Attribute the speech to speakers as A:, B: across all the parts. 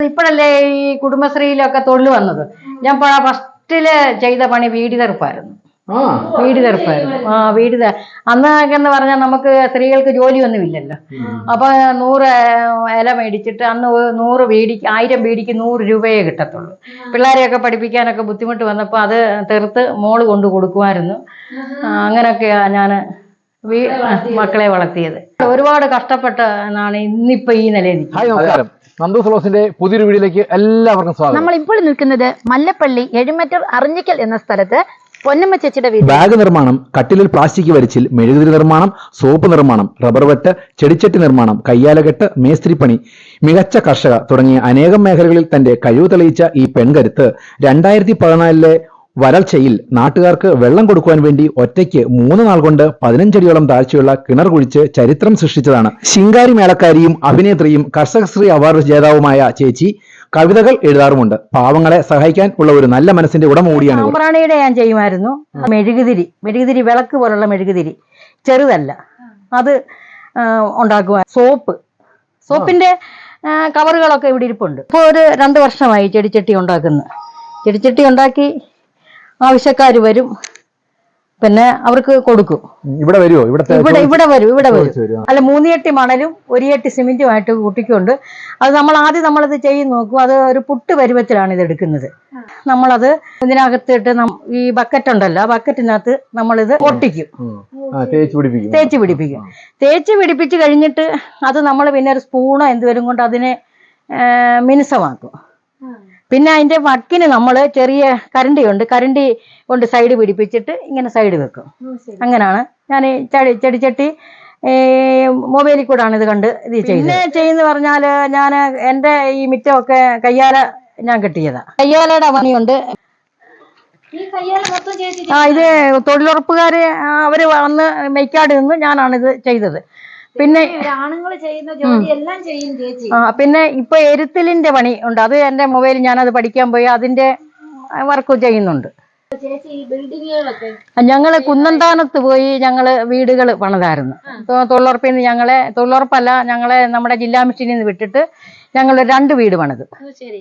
A: ഇപ്പോഴല്ലേ ഈ കുടുംബശ്രീയിലൊക്കെ തൊഴിൽ വന്നത്? ഞാൻ ഫസ്റ്റിൽ ചെയ്ത പണി വീട് തെറുപ്പായിരുന്നു.
B: ആ.
A: വീട് തെറുപ്പായിരുന്നു. ആ വീട് അന്ന് അന്നൊക്കെ എന്ന് പറഞ്ഞാൽ നമുക്ക് സ്ത്രീകൾക്ക് ജോലിയൊന്നും ഇല്ലല്ലോ അപ്പൊ നൂറ് ഇല മേടിച്ചിട്ട് അന്ന് നൂറ് വീടിക്ക് ആയിരം വീടിക്ക് നൂറ് രൂപയെ കിട്ടത്തുള്ളൂ. പിള്ളേരെയൊക്കെ പഠിപ്പിക്കാനൊക്കെ ബുദ്ധിമുട്ട് വന്നപ്പോൾ അത് തെറുത്ത് മോൾ കൊണ്ട് കൊടുക്കുമായിരുന്നു. അങ്ങനെയൊക്കെയാ ഞാൻ മക്കളെ വളർത്തിയത്. ഒരുപാട് കഷ്ടപ്പെട്ടാണ് ഇന്നിപ്പോ ഈ നിലയിൽ നിൽക്കുന്നത്.
B: ഹായ് നമസ്കാരം. നന്ദു ഫ്ലോസിന്റെ പുതിയൊരു വീഡിയോയിലേക്ക് എല്ലാവർക്കും സ്വാഗതം.
C: നമ്മൾ ഇപ്പോൾ നിൽക്കുന്നത് മല്ലപ്പള്ളി എഴുമറ്റൂർ അറിഞ്ഞിക്കൽ എന്ന സ്ഥലത്ത് പൊന്നമ്മ ചേച്ചിയുടെ വീട്.
D: ബാഗ് നിർമ്മാണം കട്ടിലിൽ പ്ലാസ്റ്റിക് വരിച്ചിൽ മെഴുകുതിരി നിർമ്മാണം സോപ്പ് നിർമ്മാണം റബ്ബർ വെട്ട് ചെടിച്ചട്ടി നിർമ്മാണം കയ്യാലകെട്ട് മേസ്ത്രിപ്പണി മികച്ച കർഷക തുടങ്ങിയ അനേകം മേഖലകളിൽ തന്റെ കഴിവ് തെളിയിച്ച ഈ പെൺകരുത്ത് രണ്ടായിരത്തി പതിനാലിലെ വരൾച്ചയിൽ നാട്ടുകാർക്ക് വെള്ളം കൊടുക്കുവാൻ വേണ്ടി ഒറ്റയ്ക്ക് മൂന്ന് നാൾ കൊണ്ട് പതിനഞ്ചടിയോളം താഴ്ചയുള്ള കിണർ കുഴിച്ച് ചരിത്രം സൃഷ്ടിച്ചതാണ്. ശിങ്കാരി മേളക്കാരിയും അഭിനേത്രിയും കർഷകശ്രീ അവാർഡ് ജേതാവുമായ ചേച്ചി കവിതകൾ എഴുതാറുമുണ്ട്. പാവങ്ങളെ സഹായിക്കാൻ ഉള്ള ഒരു നല്ല മനസ്സിന്റെ ഉടമ കൂടിയാണ് പ്രാണിയുടെ
A: സാമ്പ്രാണിയുടെ ഞാൻ ചെയ്യുമായിരുന്നു. മെഴുകുതിരി മെഴുകുതിരി വിളക്ക് പോലുള്ള മെഴുകുതിരി. ചെറുതല്ല. അത് ഉണ്ടാക്കുക സോപ്പ്. സോപ്പിന്റെ കവറുകളൊക്കെ ഇവിടെ ഇരിപ്പുണ്ട്. ഇപ്പോൾ ഒരു രണ്ട് വർഷമായി ചെടിച്ചട്ടി ഉണ്ടാക്കുന്നു. ചെടിച്ചട്ടി ഉണ്ടാക്കി ആവശ്യക്കാർ വരും. പിന്നെ അവർക്ക് കൊടുക്കും.
B: ഇവിടെ വരുമോ
A: ഇവിടെ ഇവിടെ വരും ഇവിടെ വരും. അല്ല മൂന്നിയട്ടി മണലും ഒരിയട്ടി സിമെന്റുമായിട്ട് കൂട്ടിക്കൊണ്ട് അത് നമ്മൾ ആദ്യം നമ്മളത് ചെയ്ത് നോക്കും. അത് ഒരു പുട്ട് പരുവത്തിലാണ് ഇത് എടുക്കുന്നത്. നമ്മളത് ഇതിനകത്തിട്ട് നം- ഈ ബക്കറ്റ് ഉണ്ടല്ലോ ആ ബക്കറ്റിനകത്ത് നമ്മളിത് ഒട്ടിക്കും
B: തേച്ച് പിടിപ്പിക്കും.
A: തേച്ച് പിടിപ്പിച്ച് കഴിഞ്ഞിട്ട് അത് നമ്മൾ പിന്നെ ഒരു സ്പൂണോ എന്തുവരും കൊണ്ട് അതിനെ മിനുസമാക്കും. പിന്നെ അതിന്റെ വക്കിന് നമ്മൾ ചെറിയ കരണ്ടി ഉണ്ട് കരണ്ടി കൊണ്ട് സൈഡ് പിടിപ്പിച്ചിട്ട് ഇങ്ങനെ സൈഡ് വെക്കും. അങ്ങനെയാണ് ഞാൻ ചെടി ചെടിച്ചട്ടി മൊബൈലിൽ കൂടാണ് ഇത് കണ്ട് ഇത് ചെയ്യുന്നത് പിന്നെ ചെയ്യുന്ന പറഞ്ഞാൽ ഞാൻ എന്റെ ഈ മിറ്റമൊക്കെ കയ്യാല ഞാൻ കെട്ടിയതാ. കയ്യാലയുടെ പണിയുണ്ട്. ആ ഇത് തൊഴിലുറപ്പുകാര് അവർ വന്ന് മെയ്ക്കാട് നിന്ന് ഞാനാണിത് ചെയ്തത്. പിന്നെ
C: ആണുങ്ങൾ ചെയ്യുന്ന ജോലി എല്ലാം ചെയ്യും ചേച്ചി.
A: ആ പിന്നെ ഇപ്പൊ എരുത്തിലിന്റെ പണി ഉണ്ട്. അത് മൊബൈൽ മൊബൈലിൽ അത് പഠിക്കാൻ പോയി അതിന്റെ വർക്ക് ചെയ്യുന്നുണ്ട്. ഞങ്ങൾ കുന്നന്താനത്ത് പോയി ഞങ്ങൾ വീടുകൾ പണിതായിരുന്നു. തൊഴിലുറപ്പിൽ നിന്ന് ഞങ്ങളെ തൊഴിലുറപ്പല്ല ഞങ്ങളെ നമ്മുടെ ജില്ലാ മിഷനിൽ നിന്ന് വിട്ടിട്ട് ഞങ്ങൾ രണ്ട് വീട് പണിത്.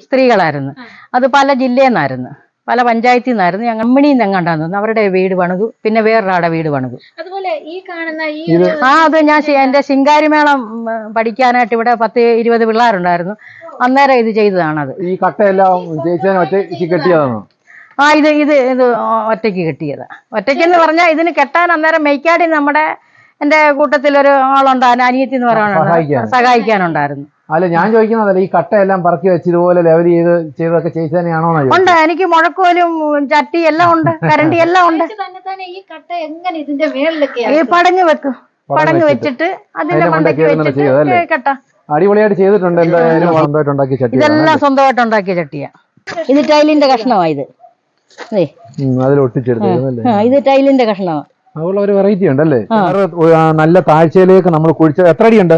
A: സ്ത്രീകളായിരുന്നു. അത് പല ജില്ലയിൽ നിന്നായിരുന്നു പല പഞ്ചായത്തിൽ നിന്നായിരുന്നു ഞങ്ങൾ അമ്മിണിയിൽ നിന്ന് അവരുടെ വീട് പണിതു. പിന്നെ വേറൊരാടെ വീട് പണിതു.
C: ഈ കാണുന്ന ഈ
A: ആ അത് ഞാൻ ശി- എന്റെ ശിങ്കാരിമേളം ഉം, പഠിക്കാനായിട്ട് ഇവിടെ പത്ത് ഇരുപത് പിള്ളേരുണ്ടായിരുന്നു. അന്നേരം ഇത് ചെയ്തതാണത്.
B: ഈ കട്ടയെല്ലാം ചേച്ചി ഒറ്റയ്ക്ക് കെട്ടിയതാണോ?
A: ആ ഇത് ഇത് ഇത് ഒറ്റയ്ക്ക് കിട്ടിയത്. ഒറ്റയ്ക്ക് എന്ന് പറഞ്ഞാൽ ഇതിന് കെട്ടാൻ അന്നേരം മെയ്ക്കാടി നമ്മുടെ എന്റെ കൂട്ടത്തിലൊരു ആളുണ്ടായിരുന്നു അനിയത്തി എന്ന്
B: സഹായിക്കാൻ.
A: പറയുന്നത് സഹായിക്കാനുണ്ടായിരുന്നു.
B: അല്ല ഞാൻ ചോദിക്കുന്നതല്ല ഈ കട്ടയെല്ലാം പറക്കി വെച്ച് ഇതുപോലെ ലെവൽ ചെയ്ത് ചെയ്തൊക്കെ ചെയ്ത് തന്നെയാണോ
A: ഉണ്ട് എനിക്ക് മുഴക്കോലും ചട്ടി എല്ലാം ഉണ്ട് കരണ്ടി എല്ലാം ഉണ്ട്.
C: തന്നെ തന്നെ ഈ കട്ട എങ്ങനെ ഇതിന്റെ മേളിലൊക്കെ
A: ഈ പടഞ്ഞു വെക്കും പടഞ്ഞു
B: വെച്ചിട്ട്.
A: അതിന്റെ മണ്ടയ്ക്ക് വെച്ചിട്ട് കട്ട.
B: അടിപൊളിയായിട്ട് ചെയ്തിട്ടുണ്ട്. എന്തായാലും സ്വന്തമായിട്ട് ഉണ്ടാക്കിയ ചട്ടി
A: ഇതെല്ലാം സ്വന്തമായിട്ട് ഉണ്ടാക്കിയ ചട്ടിയാ. ഇത് ടൈലിന്റെ കഷ്ണമായത് ഇത്. ദേ,
B: അതിൽ ഒട്ടിച്ചെടുത്തല്ലേ
A: ആ, ഇത് ടൈലിന്റെ കഷ്ണമാ.
B: അതുള്ള ഒരു വെറൈറ്റി ഉണ്ടല്ലേ? നല്ല താഴ്ചയിലേക്ക് നമ്മൾ കുഴിച്ച എത്ര അടിയുണ്ട്?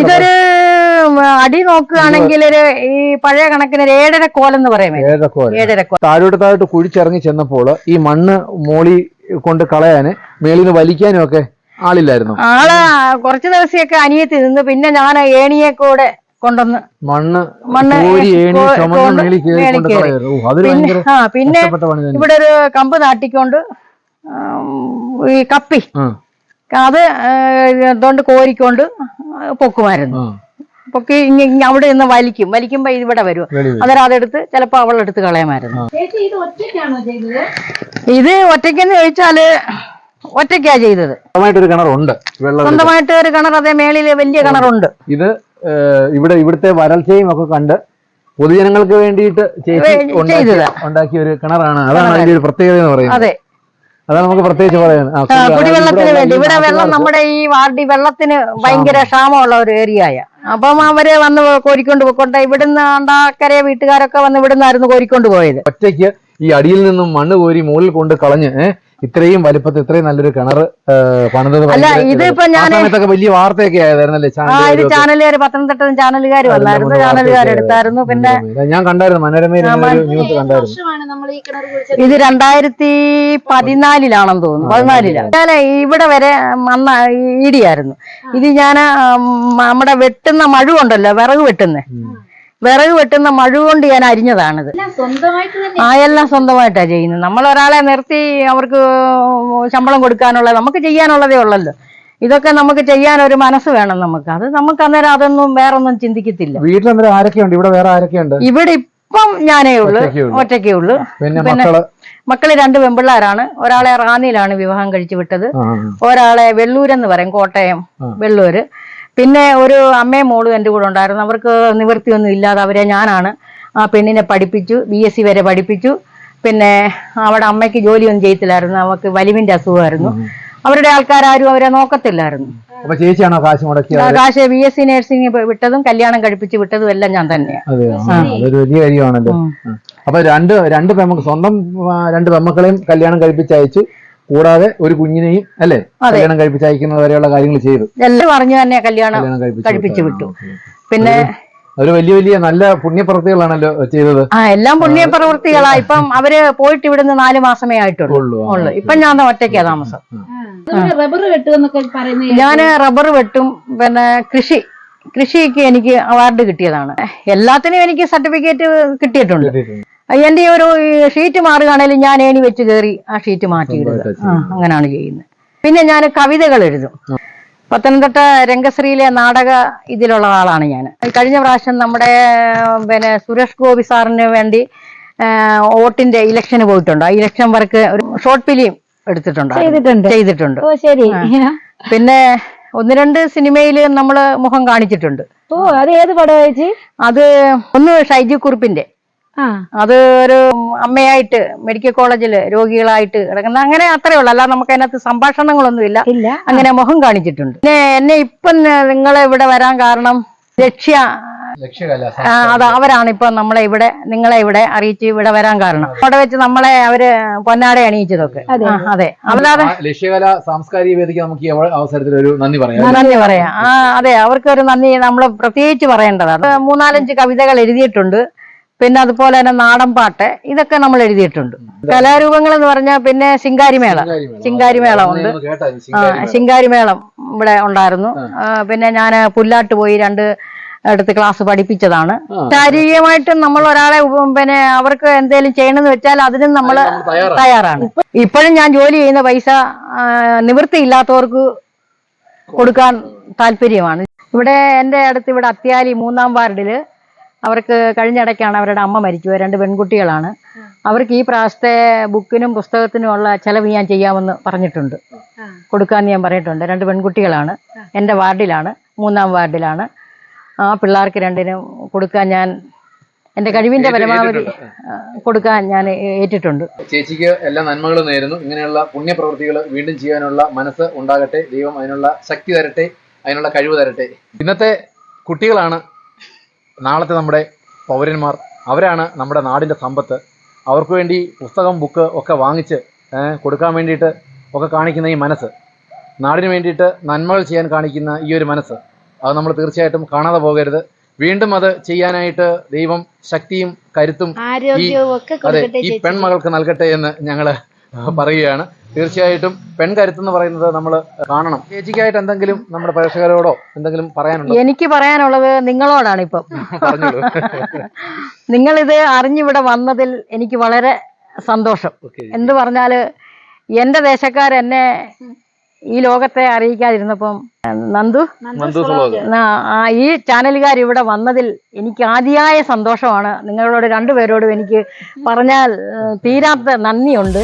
A: ഇതൊരു അടി നോക്കുകയാണെങ്കിൽ ഒരു ഈ പഴയ കണക്കിന് ഒരു ഏഴര കോലെന്ന് പറയാൻ
B: ഏഴര കോൽ. താഴോട്ട് താഴോട്ട് കുഴിച്ചിറങ്ങി ചെന്നപ്പോൾ ഈ മണ്ണ് മോളി കൊണ്ട് കളയാന് മേളിന് വലിക്കാനും ഒക്കെ ആളില്ലായിരുന്നു.
A: ആൾ കുറച്ച് ദിവസമൊക്കെ അനിയത്തി നിന്ന് പിന്നെ ഞാൻ ഏണിയെ കൂടെ കൊണ്ടുവന്ന്
B: മണ്ണ്
A: മണ്ണ് പിന്നെ ഇവിടെ ഒരു കമ്പ് നാട്ടിക്കൊണ്ട് ഈ കപ്പി അത് അതുകൊണ്ട് കോരിക്കൊണ്ട് പൊക്കുമായിരുന്നു. പൊക്കി ഇങ്ങ ഇങ്ങ അവിടെ നിന്ന് വലിക്കും. വലിക്കുമ്പോ ഇവിടെ വരും. അന്നേരം അതെടുത്ത് ചിലപ്പോ അവളെടുത്ത് എടുത്ത്
C: ചേച്ചി ഇത്
A: ഒറ്റയ്ക്കെന്ന് ചോദിച്ചാൽ ഒറ്റയ്ക്കാ ചെയ്തത്.
B: സ്വന്തമായിട്ടൊരു കിണറുണ്ട്. വെള്ളം
A: സ്വന്തമായിട്ട് ഒരു കിണർ അതേ മേളിൽ വലിയ കിണറുണ്ട്.
B: ഇത് ഇവിടെ ഇവിടുത്തെ വരൾച്ചയും ഒക്കെ കണ്ട് പൊതുജനങ്ങൾക്ക് വേണ്ടിയിട്ട് ഉണ്ടാക്കിയ- ഒരു കിണറാണ്. അതാണ് അതിന്റെ ഒരു പ്രത്യേകത എന്ന് പറയുന്നത്.
A: അതെ.
B: അതാണ് നമുക്ക് പ്രത്യേകിച്ച് പറയാൻ
A: കുടിവെള്ളത്തിന് വേണ്ടി ഇവിടെ വെള്ളം നമ്മുടെ ഈ വാർഡി വെള്ളത്തിന് ഭയങ്കര ക്ഷാമമുള്ള ഒരു ഏരിയയ. അപ്പം അവർ വന്ന് കോരിക്കൊണ്ട് പോയിക്കൊണ്ട് ഇവിടുന്ന് അണ്ടാക്കരെ വീട്ടുകാരൊക്കെ വന്ന് ഇവിടുന്നായിരുന്നു കോരിക്കൊണ്ട് പോയത്.
B: ഒറ്റയ്ക്ക് ഈ അടിയിൽ നിന്നും മണ്ണ് കോരി മുകളിൽ കൊണ്ട് കളഞ്ഞ് ഇത്രയും വലിപ്പത്തിൽ ഇത്രയും നല്ലൊരു കിണർ പണിതത്
A: അല്ല ഇതിപ്പോ ഞാൻ
B: സമയത്തൊക്കെ വലിയ വാർത്തയൊക്കെ ആയതായിരുന്നല്ലേ
A: ഇത്. ചാനലുകാർ പത്തനംതിട്ട ചാനലുകാർ വന്നായിരുന്നു
B: വന്ന്
A: ചാനലുകാർ എടുത്തായിരുന്നു പിന്നെ
B: ഞാൻ കണ്ടായിരുന്നു മനോരമയിൽ ന്യൂസ് കണ്ടായിരുന്നു.
A: ഇത് രണ്ടായിരത്തി പതിനാലിലാണെന്ന് തോന്നുന്നു പതിനാലിലാണ് ഞാൻ ഇവിടെ വരെ മണ്ണ ഇടിയായിരുന്നു. ഇത് ഞാൻ നമ്മുടെ വെട്ടുന്ന മഴ ഉണ്ടല്ലോ വിറക് വെട്ടുന്ന. വിറക് വെട്ടുന്ന മഴ കൊണ്ട് ഞാൻ അരിഞ്ഞതാണിത്.
C: സ്വന്തമായിട്ട് തന്നെ.
A: ആ എല്ലാം സ്വന്തമായിട്ടാണ് ചെയ്യുന്നത്. നമ്മൾ ഒരാളെ നിർത്തി അവർക്ക് ശമ്പളം കൊടുക്കാനുള്ളത് നമുക്ക് ചെയ്യാനുള്ളതേ ഉള്ളല്ലോ. ഇതൊക്കെ നമുക്ക് ചെയ്യാൻ ഒരു മനസ്സ് വേണം നമുക്ക്. അത് നമുക്ക് അന്നേരം അതൊന്നും വേറെ ഒന്നും ചിന്തിക്കത്തില്ല.
B: വീട്ടിൽ അന്നേരം ആരൊക്കെയുണ്ട്? ഇവിടെ വേറെ ആരൊക്കെയുണ്ട്?
A: ഇവിടെ ഇപ്പം ഞാനേ ഉള്ളു.
B: ഒറ്റയ്ക്കേ ഉള്ളൂ. പിന്നെ
A: മക്കൾ? രണ്ട് പെമ്പിള്ളാരാണ്. ഒരാളെ റാന്നിയിലാണ് വിവാഹം കഴിച്ചു വിട്ടത്. ഒരാളെ വെള്ളൂരെന്ന് പറയും കോട്ടയം. വെള്ളൂര്. പിന്നെ ഒരു അമ്മയും മോളും എന്റെ കൂടെ ഉണ്ടായിരുന്നു. അവർക്ക് നിവൃത്തിയൊന്നും ഇല്ലാതെ അവരെ ഞാനാണ്. ആ പെണ്ണിനെ പഠിപ്പിച്ചു ബി എസ് സി വരെ പഠിപ്പിച്ചു. പിന്നെ അവിടെ അമ്മയ്ക്ക് ജോലിയൊന്നും ചെയ്യത്തില്ലായിരുന്നു. അവർക്ക് വലിവിന്റെ അസുഖമായിരുന്നു. അവരുടെ ആൾക്കാരും അവരെ നോക്കത്തില്ലായിരുന്നു.
B: അപ്പൊ ചേച്ചിയാണോ കാശ് മുടക്കിയത്
A: കാശ് ബി എസ് സി നഴ്സിംഗ് വിട്ടതും കല്യാണം കഴിപ്പിച്ച് വിട്ടതും എല്ലാം ഞാൻ തന്നെയാണ്
B: വലിയ കാര്യമാണല്ലോ. അപ്പൊ രണ്ട് രണ്ട് പെമ്മ സ്വന്തം രണ്ട് പെമ്മക്കളെയും കല്യാണം കഴിപ്പിച്ച് അയച്ചു കൂടാതെ ഒരു കുഞ്ഞിനെയും അല്ലേ കല്യാണം കഴിപ്പിച്ച് അയക്കുന്നത് വരെയുള്ള കാര്യങ്ങൾ ചെയ്തു.
A: എല്ലാം പറഞ്ഞു തന്നെ കല്യാണം
B: കഴിപ്പിച്ച് വിട്ടു.
A: പിന്നെ
B: അവർ വലിയ വലിയ നല്ല പുണ്യപ്രവൃത്തികളാണല്ലോ ചെയ്തത്.
A: ആ എല്ലാം പുണ്യ പ്രവൃത്തികളാ ഇപ്പം അവർ പോയിട്ട് ഇവിടുന്ന് നാല് മാസമേ ആയിട്ടുള്ളൂ.
B: ഉള്ളൂ.
A: ഇപ്പം ഞാൻ ഒറ്റയ്ക്കാ താമസം.
C: റബ്ബർ
A: ഞാൻ റബ്ബർ വെട്ടും. പിന്നെ കൃഷി. കൃഷിക്ക് എനിക്ക് അവാർഡ് കിട്ടിയതാണ്. എല്ലാത്തിനും എനിക്ക് സർട്ടിഫിക്കറ്റ് കിട്ടിയിട്ടുണ്ട്. എന്റെ ഒരു ഷീറ്റ് മാറുകയാണെങ്കിലും ഞാൻ ഏണി വെച്ച് കയറി ആ ഷീറ്റ് മാറ്റിയിടുക അങ്ങനെയാണ് ചെയ്യുന്നത്. പിന്നെ ഞാൻ കവിതകൾ എഴുതും. പത്തനംതിട്ട രംഗശ്രീയിലെ നാടക ഇതിലുള്ള ആളാണ് ഞാൻ. കഴിഞ്ഞ പ്രാവശ്യം നമ്മുടെ പിന്നെ സുരേഷ് ഗോപി സാറിന് വേണ്ടി വോട്ടിന്റെ ഇലക്ഷന് പോയിട്ടുണ്ട്. ആ ഇലക്ഷൻ വർക്ക് ഒരു ഷോർട്ട് ഫിലിം എടുത്തിട്ടുണ്ട്.
C: ചെയ്തിട്ടുണ്ട്.
A: ചെയ്തിട്ടുണ്ട്.
C: ഓ ശരി.
A: പിന്നെ ഒന്ന് രണ്ട് സിനിമയിൽ നമ്മൾ മുഖം കാണിച്ചിട്ടുണ്ട്.
C: ഓ അത് ഏത് പടം ചേച്ചി?
A: അത് ഒന്ന് ഷൈജു കുറിപ്പിന്റെ. അത് ഒരു അമ്മയായിട്ട് മെഡിക്കൽ കോളേജിൽ രോഗികളായിട്ട് കിടക്കുന്ന അങ്ങനെ അത്രേ ഉള്ളൂ. അല്ലാതെ നമുക്ക് അതിനകത്ത് സംഭാഷണങ്ങളൊന്നുമില്ല
C: ഇല്ല.
A: അങ്ങനെ മുഖം കാണിച്ചിട്ടുണ്ട്. പിന്നെ എന്നെ ഇപ്പം നിങ്ങളെ ഇവിടെ വരാൻ കാരണം ലക്ഷ്യ അത് അവരാണ് ഇപ്പൊ നമ്മളെ ഇവിടെ നിങ്ങളെ ഇവിടെ അറിയിച്ച് ഇവിടെ വരാൻ കാരണം. അവിടെ വെച്ച് നമ്മളെ അവർ പൊന്നാട അണിയിച്ചതൊക്കെ.
C: അതെ.
A: ആ, അതെ. അല്ലാതെ
B: ആ ലക്ഷ്യകല സാംസ്കാരിക വേദിക്ക് നമുക്ക് അവസരത്തിൽ ഒരു നന്ദി പറയാം
A: നന്ദി പറയാം. ആ അതെ അവർക്ക് ഒരു നന്ദി. നമ്മൾ പ്രത്യേകിച്ച് പറയേണ്ടതാണ് മൂന്നാലഞ്ച് കവിതകൾ എഴുതിയിട്ടുണ്ട്. പിന്നെ അതുപോലെ തന്നെ നാടൻ പാട്ട്. ഇതൊക്കെ നമ്മൾ എഴുതിയിട്ടുണ്ട്. കലാരൂപങ്ങൾ എന്ന് പറഞ്ഞാൽ പിന്നെ ശിങ്കാരിമേള. ശിങ്കാരിമേള. ഉണ്ട്. ആ ശിങ്കാരിമേളം. ഇവിടെ ഉണ്ടായിരുന്നു. പിന്നെ ഞാൻ പുല്ലാട്ട് പോയി രണ്ട് അടുത്ത് ക്ലാസ് പഠിപ്പിച്ചതാണ്. ശാരീരികമായിട്ടും നമ്മൾ ഒരാളെ പിന്നെ അവർക്ക് എന്തെങ്കിലും ചെയ്യണമെന്ന് വെച്ചാൽ അതിനും നമ്മൾ തയ്യാറാണ്. ഇപ്പോഴും ഞാൻ ജോലി ചെയ്യുന്ന പൈസ നിവൃത്തി ഇല്ലാത്തവർക്ക് കൊടുക്കാൻ താല്പര്യമാണ്. ഇവിടെ എന്റെ അടുത്ത് ഇവിടെ അത്യാലി മൂന്നാം വാർഡിൽ അവർക്ക് കഴിഞ്ഞിടയ്ക്കാണ് അവരുടെ അമ്മ മരിച്ചു രണ്ട് പെൺകുട്ടികളാണ്. അവർക്ക് ഈ പ്രാവശ്യത്തെ ബുക്കിനും പുസ്തകത്തിനും ഉള്ള ചെലവ് ഞാൻ ചെയ്യാമെന്ന് പറഞ്ഞിട്ടുണ്ട്. കൊടുക്കാമെന്ന് ഞാൻ പറഞ്ഞിട്ടുണ്ട്. രണ്ട് പെൺകുട്ടികളാണ്. എന്റെ വാർഡിലാണ് മൂന്നാം വാർഡിലാണ്. ആ പിള്ളേർക്ക് രണ്ടിനും കൊടുക്കാൻ ഞാൻ എന്റെ കഴിവിന്റെ പരമാവധി കൊടുക്കാൻ ഞാൻ ഏറ്റിട്ടുണ്ട്.
B: ചേച്ചിക്ക് എല്ലാ നന്മകളും നേരുന്നു. ഇങ്ങനെയുള്ള പുണ്യപ്രവൃത്തികൾ വീണ്ടും ചെയ്യാനുള്ള മനസ്സ് ഉണ്ടാകട്ടെ. ദൈവം അതിനുള്ള ശക്തി തരട്ടെ. അതിനുള്ള കഴിവ് തരട്ടെ. ഇന്നത്തെ കുട്ടികളാണ് നാളത്തെ നമ്മുടെ പൗരന്മാർ. അവരാണ് നമ്മുടെ നാടിന്റെ സമ്പത്ത്. അവർക്ക് വേണ്ടി പുസ്തകം ബുക്ക് ഒക്കെ വാങ്ങിച്ച് കൊടുക്കാൻ വേണ്ടിയിട്ട് ഒക്കെ കാണിക്കുന്ന ഈ മനസ്സ്. നാടിന് വേണ്ടിയിട്ട് നന്മകൾ ചെയ്യാൻ കാണിക്കുന്ന ഈ ഒരു മനസ്സ്. അത് നമ്മൾ തീർച്ചയായിട്ടും കാണാതെ പോകരുത്. വീണ്ടും അത് ചെയ്യാനായിട്ട് ദൈവം ശക്തിയും കരുത്തും
C: ആരോഗ്യവും ഒക്കെ
B: അതെ
C: കൊടുക്കട്ടെ
B: ഈ പെൺമകൾക്ക് നൽകട്ടെ എന്ന് ഞങ്ങൾ പറയുകയാണ്. തീർച്ചയായിട്ടും പെൺകരുത്ത് എന്ന് പറയുന്നത് നമ്മൾ കാണണം. ചേച്ചിക്കായിട്ട് എന്തെങ്കിലും നമ്മുടെ പ്രേക്ഷകരോടോ എന്തെങ്കിലും പറയാനുണ്ടോ?
A: എനിക്ക് പറയാനുള്ളത് നിങ്ങളോടാണ് ഇപ്പം.
B: നിങ്ങൾ
A: നിങ്ങളിത് അറിഞ്ഞിവിടെ വന്നതിൽ എനിക്ക് വളരെ സന്തോഷം. എന്ത് പറഞ്ഞാൽ എന്റെ ദേശക്കാരെന്നെ ഈ ലോകത്തെ അറിയിക്കാതിരുന്നപ്പം നന്ദു? ഈ ചാനലുകാർ ഇവിടെ വന്നതിൽ എനിക്ക് ആദ്യമായ സന്തോഷമാണ്. നിങ്ങളോട് രണ്ടുപേരോടും എനിക്ക് പറഞ്ഞാൽ തീരാത്ത നന്ദിയുണ്ട്.